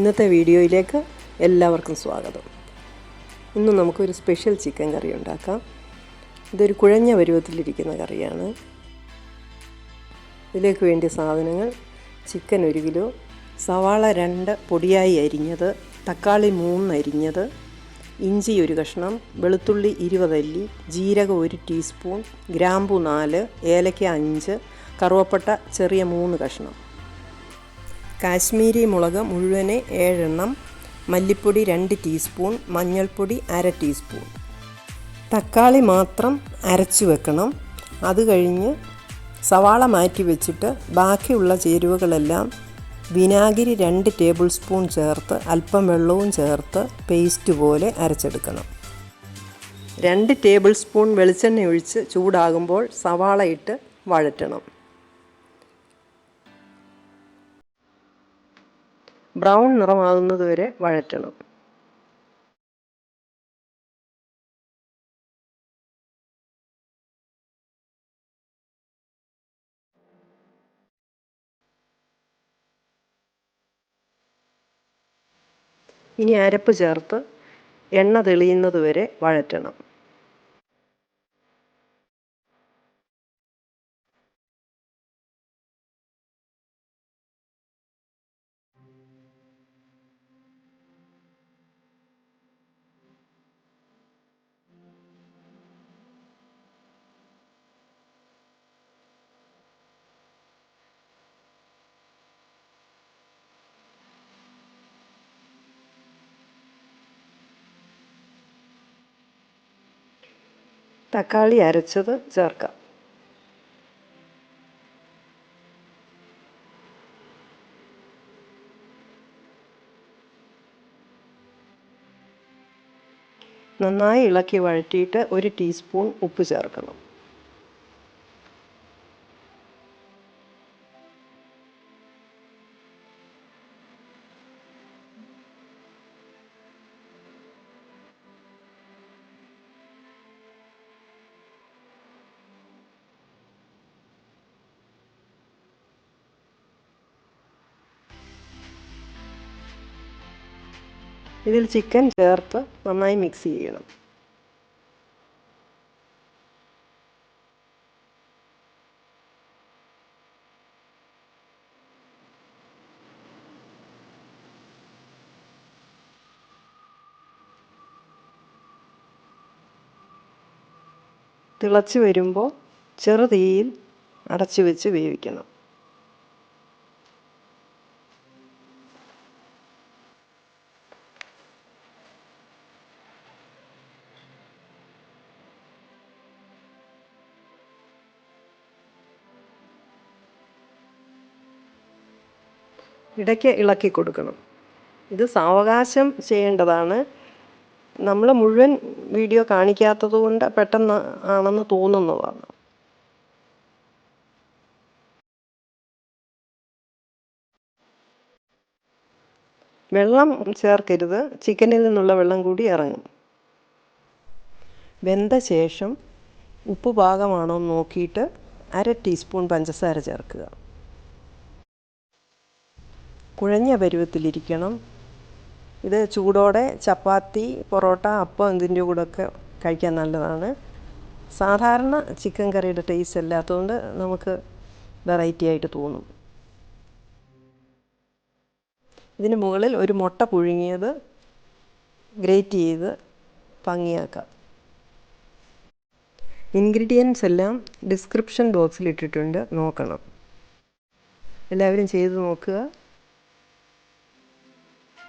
ഇന്നത്തെ വീഡിയോയിലേക്ക് എല്ലാവർക്കും സ്വാഗതം. ഇന്ന് നമുക്കൊരു സ്പെഷ്യൽ ചിക്കൻ കറി ഉണ്ടാക്കാം. ഇതൊരു കുഴഞ്ഞ പരുവത്തിലിരിക്കുന്ന കറിയാണ്. ഇതിലേക്ക് വേണ്ടിയ സാധനങ്ങൾ ചിക്കൻ ഒരു കിലോ സവാള രണ്ട് പൊടിയായി അരിഞ്ഞത് തക്കാളി മൂന്ന് അരിഞ്ഞത് ഇഞ്ചി ഒരു കഷ്ണം വെളുത്തുള്ളി ഇരുപതല്ലി ജീരകം ഒരു ടീസ്പൂൺ ഗ്രാമ്പു നാല് ഏലക്ക അഞ്ച് കറുവപ്പട്ട ചെറിയ മൂന്ന് കഷ്ണം. കാശ്മീരി മുളക് മുഴുവൻ ഏഴെണ്ണം മല്ലിപ്പൊടി രണ്ട് ടീസ്പൂൺ മഞ്ഞൾപ്പൊടി അര ടീസ്പൂൺ. തക്കാളി മാത്രം അരച്ചു വെക്കണം. അത് കഴിഞ്ഞ് സവാള മാറ്റി വെച്ചിട്ട് ബാക്കിയുള്ള ചേരുവകളെല്ലാം വിനാഗിരി രണ്ട് ടേബിൾ സ്പൂൺ ചേർത്ത് അല്പം വെള്ളവും ചേർത്ത് പേസ്റ്റ് പോലെ അരച്ചെടുക്കണം. രണ്ട് ടേബിൾ സ്പൂൺ വെളിച്ചെണ്ണ ഒഴിച്ച് ചൂടാകുമ്പോൾ സവാള ഇട്ട് വഴറ്റണം. ബ്രൗൺ നിറമാകുന്നത് വരെ വഴറ്റണം. ഇനി അരപ്പ് ചേർത്ത് എണ്ണ തെളിയുന്നത് വരെ വഴറ്റണം. തക്കാളി അരച്ചത് ചേർക്കാം. നന്നായി ഇളക്കി വഴറ്റിയിട്ട് ഒരു ടീസ്പൂൺ ഉപ്പ് ചേർക്കണം. ഇതിൽ ചിക്കൻ ചേർത്ത് നന്നായി മിക്സ് ചെയ്യണം. തിളച്ച് വരുമ്പോൾ ചെറുതീയിൽ അടച്ചു വെച്ച് വേവിക്കണം. ഇടയ്ക്ക് ഇളക്കി കൊടുക്കണം. ഇത് സാവകാശം ചെയ്യേണ്ടതാണ്. നമ്മൾ മുഴുവൻ വീഡിയോ കാണിക്കാത്തത് കൊണ്ട് പെട്ടെന്ന് ആണെന്ന് തോന്നുന്നതാണ്. വെള്ളം ചേർക്കരുത്. ചിക്കനിൽ നിന്നുള്ള വെള്ളം കൂടി ഇറങ്ങും. വെന്ത ശേഷം ഉപ്പ് പാകമാണോ നോക്കിയിട്ട് അര ടീസ്പൂൺ പഞ്ചസാര ചേർക്കുക. കുഴഞ്ഞ പരുവത്തിലിരിക്കണം. ഇത് ചൂടോടെ ചപ്പാത്തി പൊറോട്ട അപ്പം ഇതിന്റെ കൂടെയൊക്കെ കഴിക്കാൻ നല്ലതാണ്. സാധാരണ ചിക്കൻ കറിയുടെ ടേസ്റ്റ് അല്ലാത്തതുകൊണ്ട് നമുക്ക് വെറൈറ്റി ആയിട്ട് തോന്നും. ഇതിന് മുകളിൽ ഒരു മുട്ട പുഴുങ്ങിയത് ഗ്രേറ്റ് ചെയ്ത് ഭംഗിയാക്കാം. ഇൻഗ്രീഡിയൻസ് എല്ലാം ഡിസ്ക്രിപ്ഷൻ ബോക്സിൽ ഇട്ടിട്ടുണ്ട്. നോക്കണം. എല്ലാവരും ചെയ്ത് നോക്കുക.